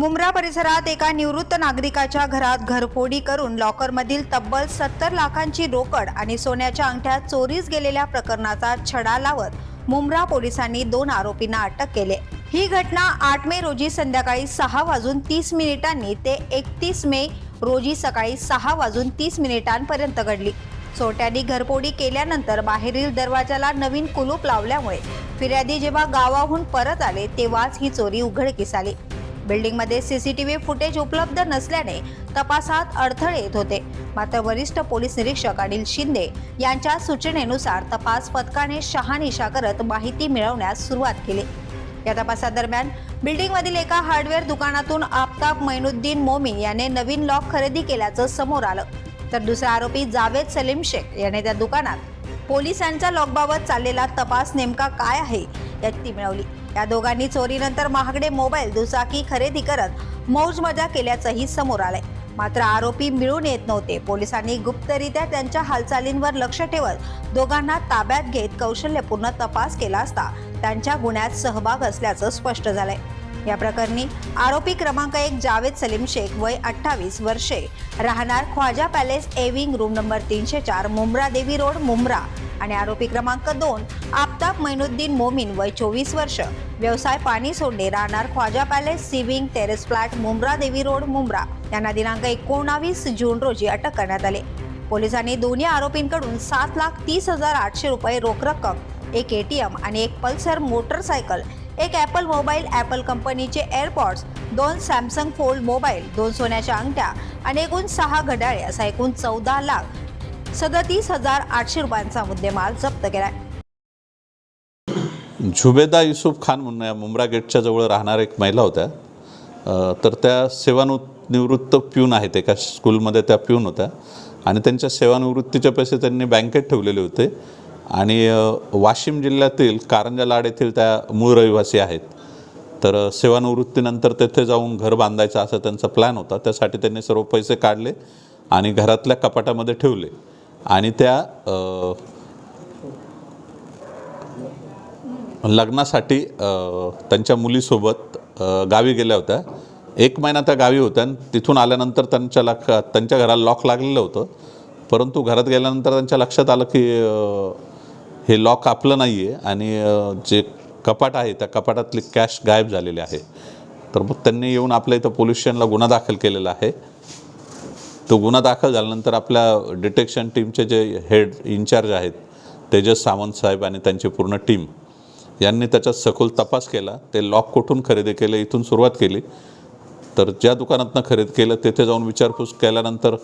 मुंब्रा परिसरात एका निवृत्त नागरिकाच्या घरात घरफोडी करून लॉकरमधील तब्बल सत्तर लाखांची रोकड आणि सोन्याच्या अंगठ्या चोरीस गेलेल्या प्रकरणाचा छडा लावत मुंब्रा पोलिसांनी दोन आरोपींना अटक केले. ही घटना आठ मे रोजी संध्याकाळी सहा वाजून तीस मिनिटांनी ते एकतीस मे रोजी सकाळी सहा वाजून तीस मिनिटांपर्यंत घडली. चोरट्यांनी घरपोडी केल्यानंतर बाहेरील दरवाजाला नवीन कुलूप लावल्यामुळे फिर्यादी जेव्हा गावाहून परत आले तेव्हाच ही चोरी उघडकीस आली. बिल्डिंगमध्ये सीसीटीव्ही फुटेज उपलब्ध नसल्याने तपासात अडथळे येत होते. मात्र वरिष्ठ पोलीस निरीक्षक अनिल शिंदे यांच्या सूचनेनुसार तपास पथकाने शहानिशा करत माहिती मिळवण्यास सुरुवात केली. या तपासादरम्यान बिल्डिंगमधील एका हार्डवेअर दुकानातून आफताब मैनुद्दीन मोमी याने नवीन लॉक खरेदी केल्याचं समोर आलं. तर दुसरा आरोपी जावेद सलीम शेख याने त्या दुकानात पोलिसांच्या लॉकबाबत चाललेला तपास नेमका काय आहे याची मिळवली. या दोघांनी चोरीनंतर महागडे मोबाईल दुचाकी खरेदी करत मौज मजा केल्याचंही समोर आलंय. मात्र आरोपी मिळून येत नव्हते. पोलिसांनी गुप्तरित्या त्यांच्या हालचालींवर लक्ष ठेवत दोघांना ताब्यात घेत कौशल्यपूर्ण तपास केला असता त्यांच्या गुन्ह्यात सहभाग असल्याचं स्पष्ट झालंय. या प्रकरणी आरोपी क्रमांक एक जावेद सलीम शेख वय अठ्ठावीस वर्षे राहणार ख्वाजा पॅलेस एविंग रूम नंबर तीनशे चार मुंब्रा देवी रोड मुंब्रा. आणि आरोपी क्रमांक दोन मैनुद्दीन मोमीन वय चोवीस वर्ष. व्यवसाय पाणी सोडणे राहणार ख्वाजा पॅलेस सिविंग terrace flat Mumbra Devi road Mumbra. यांना दिनांक एकोणावीस जून रोजी अटक करण्यात आले. पोलिसांनी दोन्ही आरोपींकडून सात लाख तीस हजार आठशे रुपये रोख रक्कम एक एटीएम आणि एक पल्सर मोटरसायकल एक ॲपल मोबाईल ॲपल कंपनीचे एअरपॉड्स दोन सॅमसंग फोल्ड मोबाईल दोन सोन्याच्या अंगठ्या आणि एकूण सहा घड्याळे असा एकूण चौदा लाख सदतीस हजार आठशे रुपयांचा मुद्देमाल जप्त केलाय. झुबेदा युसुफ खान म्हणून या मुंब्रा गेटच्या जवळ राहणाऱ्या एक महिला होत्या. तर त्या सेवानिवृत्त प्यून आहेत एका स्कूलमध्ये त्या प्यून होत्या. आणि त्यांच्या सेवानिवृत्तीचे पैसे त्यांनी बँकेत ठेवलेले होते. आणि वाशिम जिल्ह्यातील कारंजा लाड येथील त्या मूळ रहिवासी आहेत. तर सेवानिवृत्तीनंतर तेथे जाऊन घर बांधायचं असा त्यांचा प्लॅन होता. त्यासाठी त्यांनी सर्व पैसे काढले आणि घरातल्या कपाटामध्ये ठेवले. आणि त्या लग्नासाठी त्यांच्या मुलीसोबत गावी गेल्या होत्या. एक महिना त्या गावी होत्या आणि तिथून आल्यानंतर त्यांच्या लक्ष त्यांच्या घराला लॉक लागलेलं होतं. परंतु घरात गेल्यानंतर त्यांच्या लक्षात आलं की हे लॉक आपलं नाही आहे आणि जे कपाट आहे त्या कपाटातली कॅश गायब झालेली आहे. तर मग त्यांनी येऊन आपल्या इथं पोलीस स्टेशनला गुन्हा दाखल केलेला आहे. तो गुन्हा दाखल झाल्यानंतर आपल्या डिटेक्शन टीमचे जे हेड इन्चार्ज आहेत तेजस सावंत साहेब आणि त्यांची पूर्ण टीम यांनी त्याच्यात सखोल तपास केला ते लॉक कुठून खरेदी केले इथून सुरुवात केली. तर ज्या दुकानातनं खरेदी केलं तेथे जाऊन विचारपूस केल्यानंतर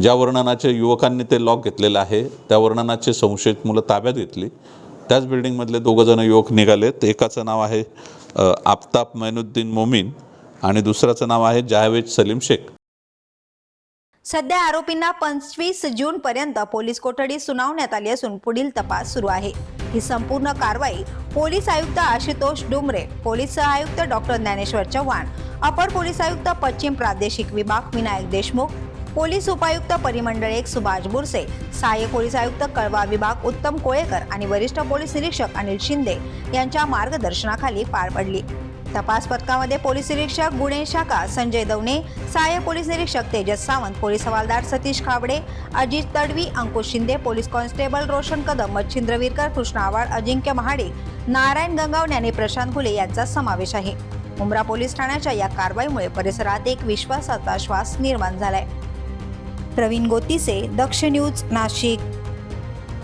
ज्या वर्णनाचे युवकांनी ते लॉक घेतलेलं आहे त्या वर्णनाचे संशयित मुलं ताब्यात घेतली. त्याच बिल्डिंगमधले दोघंजण युवक निघालेत. एकाचं नाव आहे आफताब मैनुद्दीन मोमीन आणि दुसऱ्याचं नाव आहे जावेद सलीम शेख. सध्या आरोपींना पंचवीस जून पर्यंत पोलीस कोठडी सुनावण्यात आली असून पुढील तपास सुरू आहे. ही संपूर्ण कारवाई पोलीस आयुक्त आशुतोष डुमरे पोलीस आयुक्त डॉक्टर ज्ञानेश्वर चव्हाण अपर पोलीस आयुक्त पश्चिम प्रादेशिक विभाग विनायक देशमुख पोलीस उपायुक्त परिमंडळ एक सुभाष बुरसे सहाय्यक पोलीस आयुक्त कळवा विभाग उत्तम कोळेकर आणि वरिष्ठ पोलीस निरीक्षक अनिल शिंदे यांच्या मार्गदर्शनाखाली पार पडली. तपास पथकामध्ये पोलीस निरीक्षक गुन्हे शाखा संजय दवणे सहाय्यक पोलीस निरीक्षक तेजस सावंत पोलीस हवालदार सतीश खाबडे अजित तडवी अंकुश शिंदे पोलीस कॉन्स्टेबल रोशन कदम मच्छिंद्र विरकर कृष्ण आव्हाड अजिंक्य महाडे नारायण गंगावणे आणि प्रशांत फुले यांचा समावेश आहे. मुंब्रा पोलीस ठाण्याच्या या कारवाईमुळे परिसरात एक विश्वासाचा श्वास निर्माण झालाय. प्रवीण गोतीसे दक्ष न्यूज नाशिक.